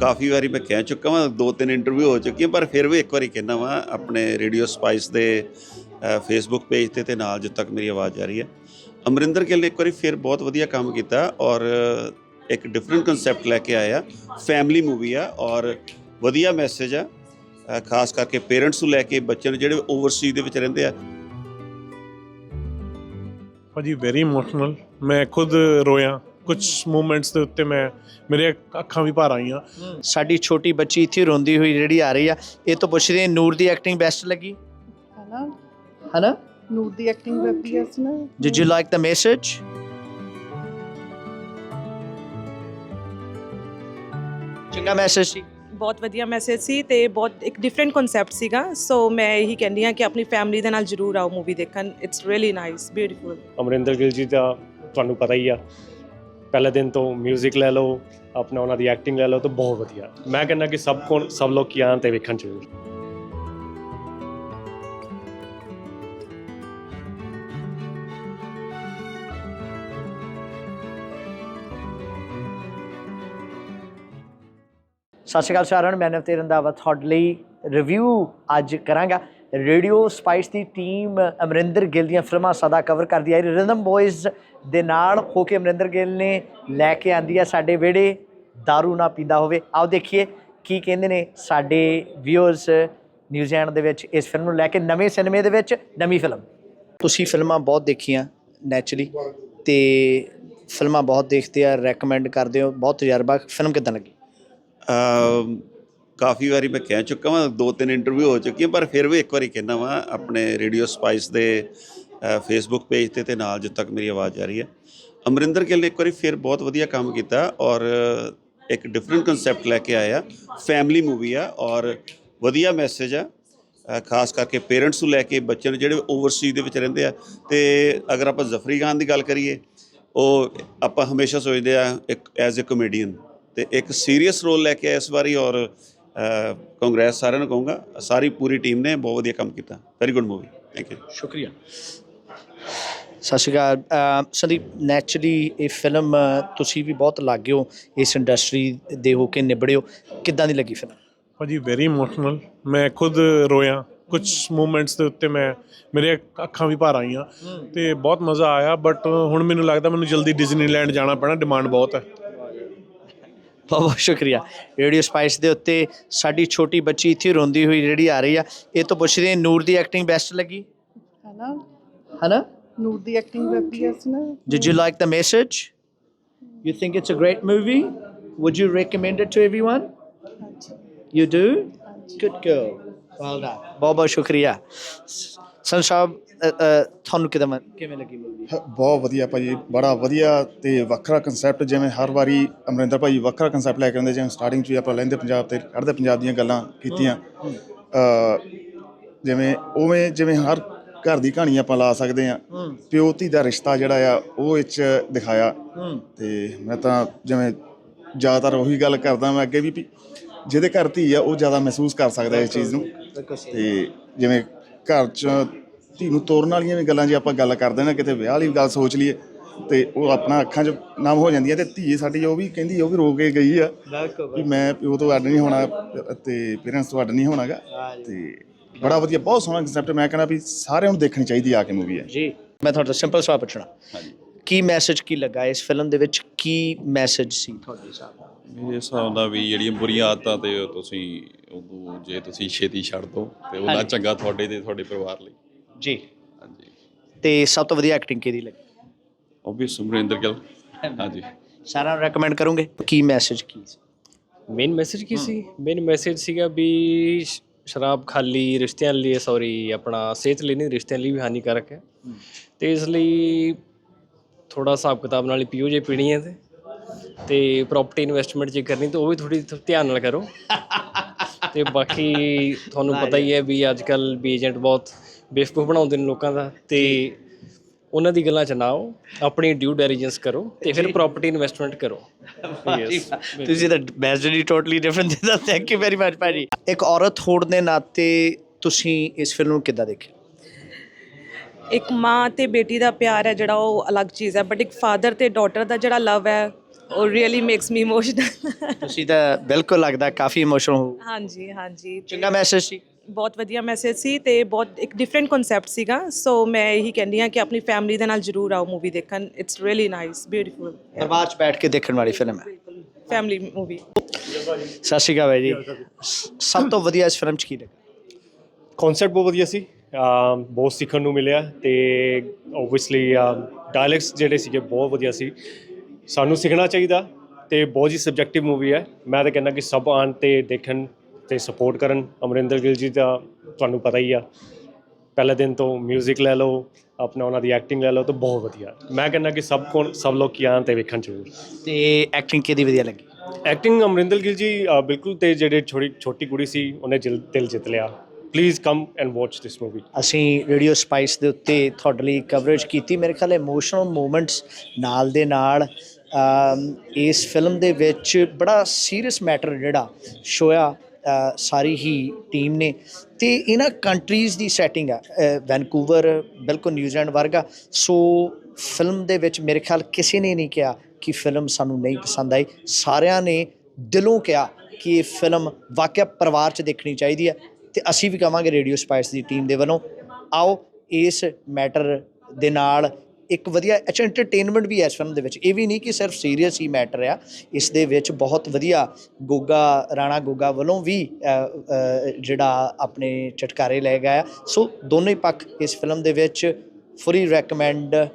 ਕਾਫੀ ਵਾਰੀ ਮੈਂ ਕਹਿ ਚੁੱਕਾ ਵਾਂ, ਦੋ ਤਿੰਨ ਇੰਟਰਵਿਊ ਹੋ ਚੁੱਕੀਆਂ, ਪਰ ਫਿਰ ਵੀ ਇੱਕ ਵਾਰੀ ਕਹਿਣਾ ਵਾਂ, ਆਪਣੇ ਰੇਡੀਓ ਸਪਾਈਸ ਦੇ ਫੇਸਬੁੱਕ ਪੇਜ ਤੇ ਤੇ ਨਾਲ ਜਿੱਥੇ ਤੱਕ ਮੇਰੀ ਆਵਾਜ਼ ਆ ਰਹੀ ਹੈ। ਅਮਰਿੰਦਰ ਗਿੱਲ ਨੇ ਇੱਕ ਵਾਰੀ ਫਿਰ ਬਹੁਤ ਵਧੀਆ ਕੰਮ ਕੀਤਾ ਔਰ ਇੱਕ ਡਿਫਰੈਂਟ ਕਨਸੈਪਟ ਲੈ ਕੇ ਆਇਆ ਫੈਮਿਲੀ ਮੂਵੀ ਆ ਔਰ ਵਧੀਆ ਮੈਸੇਜ ਆ ਖਾਸ ਕਰਕੇ ਪੇਰੈਂਟਸ ਨੂੰ ਲੈ ਕੇ ਬੱਚਿਆਂ ਨੂੰ ਜਿਹੜੇ ਓਵਰਸੀਜ਼ ਦੇ ਵਿੱਚ ਰਹਿੰਦੇ ਆ। ਭਾਜੀ ਵੈਰੀ ਇਮੋਸ਼ਨਲ ਮੈਂ ਖੁਦ ਰੋਇਆ। ਕੁਝ ਮੂਮੈਂਟਸ ਦੇ ਉੱਤੇ ਮੈਂ ਮੇਰੇ ਅੱਖਾਂ ਵੀ ਭਰ ਆਈਆਂ। ਸਾਡੀ ਛੋਟੀ ਬੱਚੀ ਇੱਥੇ ਰੋਂਦੀ ਹੋਈ ਜਿਹੜੀ ਆ ਰਹੀ ਆ ਇਹ ਤੋਂ ਪੁੱਛਦੇ ਹਾਂ, ਨੂਰ ਦੀ ਐਕਟਿੰਗ ਬੈਸਟ ਲੱਗੀ? ਹਨਾ? ਹਨਾ? ਨੂਰ ਦੀ ਐਕਟਿੰਗ ਨਾ। Did you like the message? ਚੰਗਾ ਮੈਸੇਜ ਸੀ। ਬਹੁਤ ਵਧੀਆ ਮੈਸੇਜ ਸੀ ਤੇ ਬਹੁਤ ਇੱਕ ਡਿਫਰੈਂਟ ਕਨਸੈਪਟ ਸੀਗਾ। ਸੋ ਮੈਂ ਇਹੀ ਕਹਿੰਦੀ ਹਾਂ ਕਿ ਆਪਣੀ ਫੈਮਿਲੀ ਦੇ ਨਾਲ ਜਰੂਰ ਆਓ ਮੂਵੀ ਦੇਖਣ। It's really nice beautiful Amrinder Gill ji ਦਾ ਤੁਹਾਨੂੰ ਪਤਾ ਹੀ ਆ ਪਹਿਲੇ ਦਿਨ ਤੋਂ 뮤직 ਲੈ ਲਓ, ਆਪਣਾ ਉਹਨਾਂ ਦੀ ਐਕਟਿੰਗ ਲੈ ਲਓ ਤਾਂ ਬਹੁਤ ਵਧੀਆ। ਮੈਂ ਕਹਿੰਦਾ ਕਿ ਸਭ ਕੋਲ ਸਭ ਲੋਕ ਕੀ ਆਉਣ ਤੇ ਵੇਖਣ ਚਾਹੀਦੇ ਸਤਿ ਸ਼੍ਰੀ ਅਕਾਲ ਸਾਰਿਆਂ ਨੂੰ, ਮੈਂ ਨਵਤੇ ਰੰਦਾਵਾ ਤੁਹਾਡੇ ਲਈ ਰਿਵਿਊ ਅੱਜ ਕਰਾਂਗਾ। ਰੇਡੀਓ ਸਪਾਈਸ ਦੀ ਟੀਮ ਅਮਰਿੰਦਰ ਗਿੱਲ ਦੀਆਂ ਫਿਲਮਾਂ ਸਦਾ ਕਵਰ ਕਰਦੀ ਆਈ। ਰਿਦਮ ਬੋਇਜ਼ ਦੇ ਨਾਲ ਹੋ ਕੇ ਅਮਰਿੰਦਰ ਗਿੱਲ ਨੇ ਲੈ ਕੇ ਆਂਦੀ ਆ ਸਾਡੇ ਵਿਹੜੇ दारू ਨਾ ਪੀਂਦਾ ਹੋਵੇ। ਆਓ ਦੇਖੀਏ ਕੀ ਕਹਿੰਦੇ ਨੇ ਸਾਡੇ ਵਿਊਅਰਸ ਨਿਊਜ਼ੀਲੈਂਡ ਦੇ ਵਿੱਚ ਇਸ ਫਿਲਮ ਨੂੰ ਲੈ ਕੇ ਨਵੇਂ ਸਿਨੇਮੇ ਦੇ ਵਿੱਚ ਨਵੀਂ ਫਿਲਮ ਤੁਸੀਂ ਫਿਲਮਾਂ ਬਹੁਤ ਦੇਖੀਆਂ ਨੈਚੁਰਲੀ ਤੇ ਫਿਲਮਾਂ ਬਹੁਤ ਦੇਖਦੇ ਆ ਰეკਮੈਂਡ ਕਰਦੇ ਹੋ ਬਹੁਤ ਤਜਰਬਾ ਫਿਲਮ ਕਿਦਾਂ ਲੱਗੀ? ਕਾਫੀ ਵਾਰੀ ਮੈਂ ਕਹਿ ਚੁੱਕਾ ਵਾਂ, ਦੋ ਤਿੰਨ ਇੰਟਰਵਿਊ ਹੋ ਚੁੱਕੀਆਂ, ਪਰ ਫਿਰ ਵੀ ਇੱਕ ਵਾਰੀ ਕਹਿਣਾ ਵਾਂ, ਆਪਣੇ ਰੇਡੀਓ ਸਪਾਈਸ ਦੇ ਫੇਸਬੁੱਕ ਪੇਜ ਤੇ ਤੇ ਨਾਲ ਜਿੱਥੇ ਤੱਕ ਮੇਰੀ ਆਵਾਜ਼ ਆ ਰਹੀ ਹੈ। ਅਮਰਿੰਦਰ ਗਿੱਲ ਨੇ ਇੱਕ ਵਾਰੀ ਫਿਰ ਬਹੁਤ ਵਧੀਆ ਕੰਮ ਕੀਤਾ ਔਰ ਇੱਕ ਡਿਫਰੈਂਟ ਕਨਸੈਪਟ ਲੈ ਕੇ ਆਇਆ ਫੈਮਿਲੀ ਮੂਵੀ ਆ ਔਰ ਵਧੀਆ ਮੈਸੇਜ ਆ। ਖਾਸ ਕਰਕੇ ਪੇਰੈਂਟਸ ਨੂੰ ਲੈ ਕੇ ਬੱਚਿਆਂ ਨੂੰ ਜਿਹੜੇ ਓਵਰਸੀਜ਼ ਦੇ ਵਿੱਚ ਰਹਿੰਦੇ ਆ, ਤੇ ਅਗਰ ਆਪਾਂ ਜ਼ਫਰੀ ਖਾਨ ਦੀ ਗੱਲ ਕਰੀਏ, ਉਹ ਆਪਾਂ ਹਮੇਸ਼ਾ ਸੋਚਦੇ ਆ ਇੱਕ ਐਜ਼ ਅ ਕਮੇਡੀਅਨ ਤੇ ਇੱਕ ਸੀਰੀਅਸ ਰੋਲ ਲੈ ਕੇ ਆਇਆ ਇਸ ਵਾਰੀ ਔਰ ਕਾਂਗਰਸ ਸਾਰਿਆਂ ਨੂੰ ਕਹੂੰਗਾ ਸਾਰੀ ਪੂਰੀ ਟੀਮ ਨੇ ਬਹੁਤ ਵਧੀਆ ਕੰਮ ਕੀਤਾ। Very good movie thank you ਸ਼ੁਕਰੀਆ। ਸਤਿ ਸ਼੍ਰੀ ਅਕਾਲ। ਸੰਦੀਪ ਨੈਚੁਰਲੀ ਇਹ ਫਿਲਮ ਤੁਸੀਂ ਵੀ ਬਹੁਤ ਲੱਗੇ ਹੋ ਇਸ ਇੰਡਸਟਰੀ ਦੇ ਹੋ ਕੇ ਨਿਬੜੇ ਹੋ। ਕਿੱਦਾਂ ਦੀ ਲੱਗੀ ਫਿਲਮ ਭਾਜੀ ਵੈਰੀ ਇਮੋਸ਼ਨਲ ਮੈਂ ਖੁਦ ਰੋਇਆ। ਕੁਝ ਮੂਮੈਂਟਸ ਦੇ ਉੱਤੇ ਮੈਂ ਮੇਰੇ ਅੱਖਾਂ ਵੀ ਭਰ ਆਈਆਂ। ਤੇ ਬਹੁਤ ਮਜ਼ਾ ਆਇਆ ਬਟ ਹੁਣ ਮੈਨੂੰ ਲੱਗਦਾ ਮੈਨੂੰ ਜਲਦੀ ਡਿਜ਼ਨੀਲੈਂਡ ਜਾਣਾ ਪੈਣਾ। ਡਿਮਾਂਡ ਬਹੁਤ ਹੈ। ਬਹੁਤ ਬਹੁਤ ਸ਼ੁਕਰੀਆ ਰੇਡੀਓ ਸਪਾਈਸ ਦੇ ਉੱਤੇ ਸਾਡੀ ਛੋਟੀ ਬੱਚੀ ਇੱਥੇ ਰੋਂਦੀ ਹੋਈ ਜਿਹੜੀ ਆ ਰਹੀ ਆ ਇਹ ਤੋਂ ਪੁੱਛਦੇ ਹਾਂ, ਨੂਰ ਦੀ ਐਕਟਿੰਗ ਬੈਸਟ ਲੱਗੀ ਹਨਾ ਹਨਾ ਨੂਰ ਦੀ ਐਕਟਿੰਗ ਵੈਪੀ ਇਸ ਨਾ Did you like the message? You think it's a great movie? Would you recommend it to everyone? ਹਾਂਜੀ You do? Good girl. Well done. ਬਹੁਤ ਬਹੁਤ ਸ਼ੁਕਰੀਆ ਸੰ ਸਾਹਿਬ ਅ, ਅ, ਤੁਹਾਨੂੰ ਕਿਦਾਂ ਕਿਵੇਂ ਲੱਗੀ ਮੂਵੀ ਬਹੁਤ ਵਧੀਆ ਭਾਜੀ ਬੜਾ ਵਧੀਆ ਤੇ ਵੱਖਰਾ ਕਨਸੈਪਟ ਜਿਵੇਂ ਹਰ ਵਾਰੀ ਅਮਰਿੰਦਰ ਭਾਜੀ ਵੱਖਰਾ ਕਨਸੈਪਟ ਲੈ ਕੇ ਆਉਂਦੇ ਜਿਵੇਂ ਸਟਾਰਟਿੰਗ 'ਚ ਵੀ ਆਪਾਂ ਲੈਂਦੇ ਪੰਜਾਬ ਤੇ ਚੜ੍ਹਦੇ ਪੰਜਾਬ ਦੀਆਂ ਗੱਲਾਂ ਕੀਤੀਆਂ। ਜਿਵੇਂ ਉਵੇਂ ਜਿਵੇਂ ਹਰ ਘਰ ਦੀ ਕਹਾਣੀ ਆਪਾਂ ਲਾ ਸਕਦੇ ਆ ਪਿਓ ਧੀ ਦਾ ਰਿਸ਼ਤਾ ਜਿਹੜਾ ਆ ਉਹ ਵਿੱਚ ਦਿਖਾਇਆ। ਤੇ ਮੈਂ ਤਾਂ ਜਿਵੇਂ ਜ਼ਿਆਦਾਤਰ ਉਹੀ ਗੱਲ ਕਰਦਾ ਮੈਂ ਅੱਗੇ ਵੀ ਵੀ ਜਿਹਦੇ ਘਰ ਧੀ ਆ ਉਹ ਜ਼ਿਆਦਾ ਮਹਿਸੂਸ ਕਰ ਸਕਦਾ ਇਸ ਚੀਜ਼ ਨੂੰ। ਤੇ ਜਿਵੇਂ ਘਰ 'ਚ ਧੀ ਨੂੰ ਤੋਰਨ ਵਾਲੀਆਂ ਵੀ ਗੱਲਾਂ ਜੇ ਆਪਾਂ ਗੱਲ ਕਰਦੇ ਨਾ ਕਿਤੇ ਵਿਆਹ ਵਾਲੀ ਗੱਲ ਸੋਚ ਲਈਏ ਤੇ ਉਹ ਆਪਣਾ ਅੱਖਾਂ 'ਚ ਨਮ ਹੋ ਜਾਂਦੀ ਹੈ ਤੇ ਧੀ ਸਾਡੀ ਉਹ ਵੀ ਕਹਿੰਦੀ ਉਹ ਵੀ ਰੋ ਕੇ ਗਈ ਆ ਕਿ ਮੈਂ ਪਿਓ ਤੋਂ ਅੱਡ ਨਹੀਂ ਹੋਣਾ ਤੇ ਪੇਰੈਂਟਸ ਤੋਂ ਅੱਡ ਨਹੀਂ ਹੋਣਾਗਾ। ਤੇ ਬੜਾ ਵਧੀਆ ਬਹੁਤ ਸੋਹਣਾ ਕਨਸੈਪਟ ਮੈਂ ਕਹਿੰਦਾ ਵੀ ਸਾਰਿਆਂ ਨੂੰ ਦੇਖਣੀ ਚਾਹੀਦੀ ਆ ਕੇ ਮੂਵੀ ਹੈ। ਜੀ। ਮੈਂ ਤੁਹਾਡਾ ਸਿੰਪਲ ਸਵਾਲ ਪੁੱਛਣਾ। ਹਾਂਜੀ। ਕੀ ਮੈਸੇਜ ਕੀ ਲੱਗਾ ਇਸ ਫਿਲਮ ਦੇ ਵਿੱਚ? ਕੀ ਮੈਸੇਜ ਸੀ ਤੁਹਾਡੇ ਹਿਸਾਬ ਨਾਲ? ਮੇਰੇ ਹਿਸਾਬ ਨਾਲ ਵੀ ਜਿਹੜੀਆਂ ਬੁਰੀਆਂ ਆਦਤਾਂ ਤੇ ਤੁਸੀਂ ਉਦੋਂ ਜੇ ਤੁਸੀਂ ਛੇਤੀ ਛੱਡ ਦੋ ਤੇ ਉਹਦਾ। ਚੰਗਾ ਤੁਹਾਡੇ ਤੇ ਤੁਹਾਡੇ ਪਰਿਵਾਰ ਲਈ। ਜੀ। ਹਾਂਜੀ। ਤੇ ਸਭ ਤੋਂ ਵਧੀਆ ਐਕਟਿੰਗ ਕਿਹਦੀ ਲੱਗੀ? ਓਬਵੀਅਸ ਸੁਮਰਿੰਦਰ ਗਿੱਲ। ਹਾਂਜੀ। ਸਾਰਿਆਂ ਨੂੰ ਰეკਮੈਂਡ ਕਰੋਗੇ? ਕੀ ਮੈਸੇਜ ਕੀ ਸੀ? ਮੇਨ ਮੈਸੇਜ ਕੀ ਸੀ? ਮੇਨ ਮੈਸੇਜ ਸੀਗਾ ਵੀ ਸ਼ਰਾਬ ਖਾਲੀ ਰਿਸ਼ਤਿਆਂ ਲਈ ਸੌਰੀ ਆਪਣਾ ਸਿਹਤ ਲਈ ਨਹੀਂ ਰਿਸ਼ਤਿਆਂ ਲਈ ਵੀ ਹਾਨੀਕਾਰਕ ਹੈ। ਤੇ ਇਸ ਲਈ ਥੋੜਾ ਹਿਸਾਬ ਕਿਤਾਬ ਨਾਲ ਹੀ ਪੀਓ ਜੇ ਪੀਣੀ ਹੈ ਤੇ। ਤੇ ਪ੍ਰਾਪਰਟੀ ਇਨਵੈਸਟਮੈਂਟ ਜੇ ਕਰਨੀ ਤਾਂ ਉਹ ਵੀ ਥੋੜੀ ਧਿਆਨ ਨਾਲ ਕਰੋ। ਤੇ ਬਾਕੀ ਤੁਹਾਨੂੰ ਪਤਾ ਹੀ ਹੈ ਵੀ ਅੱਜ ਕੱਲ ਵੀ ਏਜੰਟ ਬਹੁਤ ਬੇਵਕੂਫ ਬਣਾਉਂਦੇ ਨੇ ਲੋਕਾਂ ਦਾ ਤੇ ਉਹਨਾਂ ਦੀ ਗੱਲਾਂ ਚ ਨਾ ਆਓ ਆਪਣੀ ਡਿਊ ਡੈਲੀਜੈਂਸ ਕਰੋ ਤੇ ਫਿਰ ਪ੍ਰਾਪਰਟੀ ਇਨਵੈਸਟਮੈਂਟ ਕਰੋ। ਤੁਸੀਂ ਤਾਂ ਮੈਸੇਜ ਹੀ ਟੋਟਲੀ ਡਿਫਰੈਂਟ ਦਿੱਤਾ ਥੈਂਕ ਯੂ ਵੈਰੀ ਮਚ ਭਾਜੀ। ਇੱਕ ਔਰਤ ਹੋਣ ਦੇ ਨਾਤੇ ਤੁਸੀਂ ਇਸ ਫਿਲਮ ਨੂੰ ਕਿੱਦਾਂ ਦੇਖਿਆ ਇੱਕ ਮਾਂ ਤੇ ਬੇਟੀ ਦਾ ਪਿਆਰ ਹੈ ਜਿਹੜਾ ਉਹ ਅਲੱਗ ਚੀਜ਼ ਹੈ ਬਟ ਇੱਕ ਫਾਦਰ ਤੇ ਡਾਟਰ ਦਾ ਜਿਹੜਾ ਲਵ ਹੈ ਉਹ ਰੀਅਲੀ ਮੇਕਸ ਮੀ ਇਮੋਸ਼ਨਲ ਤੁਸੀਂ ਤਾਂ ਬਿਲਕੁਲ ਲੱਗਦਾ ਕਾਫੀ ਇਮੋਸ਼ਨਲ ਹੋ। ਹਾਂਜੀ ਹਾਂਜੀ ਤੇ ਚੰਗਾ ਮੈਸੇਜ ਸੀ। ਬਹੁਤ ਵਧੀਆ ਮੈਸੇਜ ਸੀ ਤੇ ਬਹੁਤ ਇੱਕ ਡਿਫਰੈਂਟ ਕਨਸੈਪਟ ਸੀਗਾ। ਸੋ ਮੈਂ ਇਹੀ ਕਹਿੰਦੀ ਹਾਂ ਕਿ ਆਪਣੀ ਫੈਮਿਲੀ ਦੇ ਨਾਲ ਜਰੂਰ ਆਓ ਮੂਵੀ ਦੇਖਣ। ਇਟਸ ਰੀਅਲੀ ਨਾਈਸ ਬਿਊਟੀਫੁਲ ਦਰਬਾਰ 'ਚ ਬੈਠ ਕੇ ਦੇਖਣ ਵਾਲੀ ਫਿਲਮ ਹੈ। ਫੈਮਿਲੀ ਮੂਵੀ ਸਤਿ ਸ਼੍ਰੀ ਅਕਾਲ ਬਾਈ ਜੀ। ਸਭ ਤੋਂ ਵਧੀਆ ਇਸ ਫਿਲਮ 'ਚ ਕੀ ਲੱਗਾ ਕਨਸੈਪਟ ਬਹੁਤ ਵਧੀਆ ਸੀ। ਬਹੁਤ ਸਿੱਖਣ ਨੂੰ ਮਿਲਿਆ ਤੇ ਓਬਵੀਅਸਲੀ ਡਾਇਲੈਕਟਸ ਜਿਹੜੇ ਸੀਗੇ ਬਹੁਤ ਵਧੀਆ ਸੀ। ਸਾਨੂੰ ਸਿੱਖਣਾ ਚਾਹੀਦਾ ਤੇ ਬਹੁਤ ਹੀ ਸਬਜੈਕਟਿਵ ਮੂਵੀ ਹੈ। ਮੈਂ ਤਾਂ ਕਹਿੰਦਾ ਕਿ ਸਭ ਆਣ ਤੇ ਦੇਖਣ ਤੇ ਸਪੋਰਟ ਕਰਨ। ਅਮਰਿੰਦਰ ਗਿੱਲ ਜੀ ਦਾ ਤੁਹਾਨੂੰ ਪਤਾ ਹੀ ਆ। ਪਹਿਲੇ ਦਿਨ ਤੋਂ 뮤직 ਲੈ ਲਓ ਆਪਣਾ ਉਹਨਾਂ ਦੀ ਐਕਟਿੰਗ ਲੈ ਲਓ ਤਾਂ ਬਹੁਤ ਵਧੀਆ। ਮੈਂ ਕਹਿੰਦਾ ਕਿ ਸਭ ਕੋਲ ਸਭ ਲੋਕ ਕੀ ਆਣ ਤੇ ਵੇਖਣ ਜ਼ਰੂਰ। ਤੇ ਐਕਟਿੰਗ ਕਿਹਦੀ ਵਧੀਆ ਲੱਗੀ? ਐਕਟਿੰਗ ਅਮਰਿੰਦਰ ਗਿੱਲ ਜੀ ਬਿਲਕੁਲ ਤੇ ਜਿਹੜੇ ਛੋਟੀ ਛੋਟੀ ਕੁੜੀ ਸੀ ਉਹਨੇ ਦਿਲ ਜਿੱਤ ਲਿਆ। Please come and watch this movie ਅਸੀਂ ਰੇਡੀਓ ਸਪਾਈਸ ਦੇ ਉੱਤੇ ਤੁਹਾਡੇ ਲਈ ਕਵਰੇਜ ਕੀਤੀ। ਮੇਰੇ ਖਿਆਲ ਇਮੋਸ਼ਨਲ ਮੂਮੈਂਟਸ ਨਾਲ ਦੇ ਨਾਲ ਇਸ ਫਿਲਮ ਦੇ ਵਿੱਚ ਬੜਾ ਸੀਰੀਅਸ ਮੈਟਰ ਜਿਹੜਾ ਸ਼ੋਇਆ ਸਾਰੀ ਹੀ ਟੀਮ ਨੇ। ਤੇ ਇਹਨਾਂ ਕੰਟਰੀਜ਼ ਦੀ ਸੈਟਿੰਗ ਆ ਵੈਨਕੂਵਰ ਬਿਲਕੁਲ ਨਿਊਜ਼ੀਲੈਂਡ ਵਰਗਾ। ਸੋ ਫਿਲਮ ਦੇ ਵਿੱਚ ਮੇਰੇ ਖਿਆਲ ਕਿਸੇ ਨੇ ਨਹੀਂ ਕਿਹਾ ਕਿ ਫਿਲਮ ਸਾਨੂੰ ਨਹੀਂ ਪਸੰਦ ਆਈ। ਸਾਰਿਆਂ ਨੇ ਦਿਲੋਂ ਕਿਹਾ ਕਿ ਇਹ ਫਿਲਮ ਵਾਕਿਆ ਪਰਿਵਾਰ 'ਚ ਦੇਖਣੀ ਚਾਹੀਦੀ ਹੈ ਤੇ ਅਸੀਂ ਵੀ ਕਵਾਂਗੇ ਰੇਡੀਓ ਸਪਾਈਸ ਦੀ ਟੀਮ ਦੇ ਵੱਲੋਂ, ਆਓ ਇਸ ਮੈਟਰ ਦੇ ਨਾਲ ਇੱਕ ਵਧੀਆ, ਅੱਛਾ ਐਂਟਰਟੇਨਮੈਂਟ ਵੀ ਹੈ ਇਸ ਫਿਲਮ ਦੇ ਵਿੱਚ। ਇਹ ਵੀ ਨਹੀਂ ਕਿ ਸਿਰਫ ਸੀਰੀਅਸ ਹੀ ਮੈਟਰ ਆ, ਇਸ ਦੇ ਵਿੱਚ ਬਹੁਤ ਵਧੀਆ ਗੋਗਾ, ਰਾਣਾ ਗੋਗਾ ਵੱਲੋਂ ਵੀ ਜਿਹੜਾ ਆਪਣੇ ਚਟਕਾਰੇ ਲੈ ਗਿਆ ਸੋ ਦੋਨੇ ਪੱਖ ਇਸ ਫਿਲਮ ਦੇ ਵਿੱਚ ਫੁਲੀ ਰეკਮੈਂਡ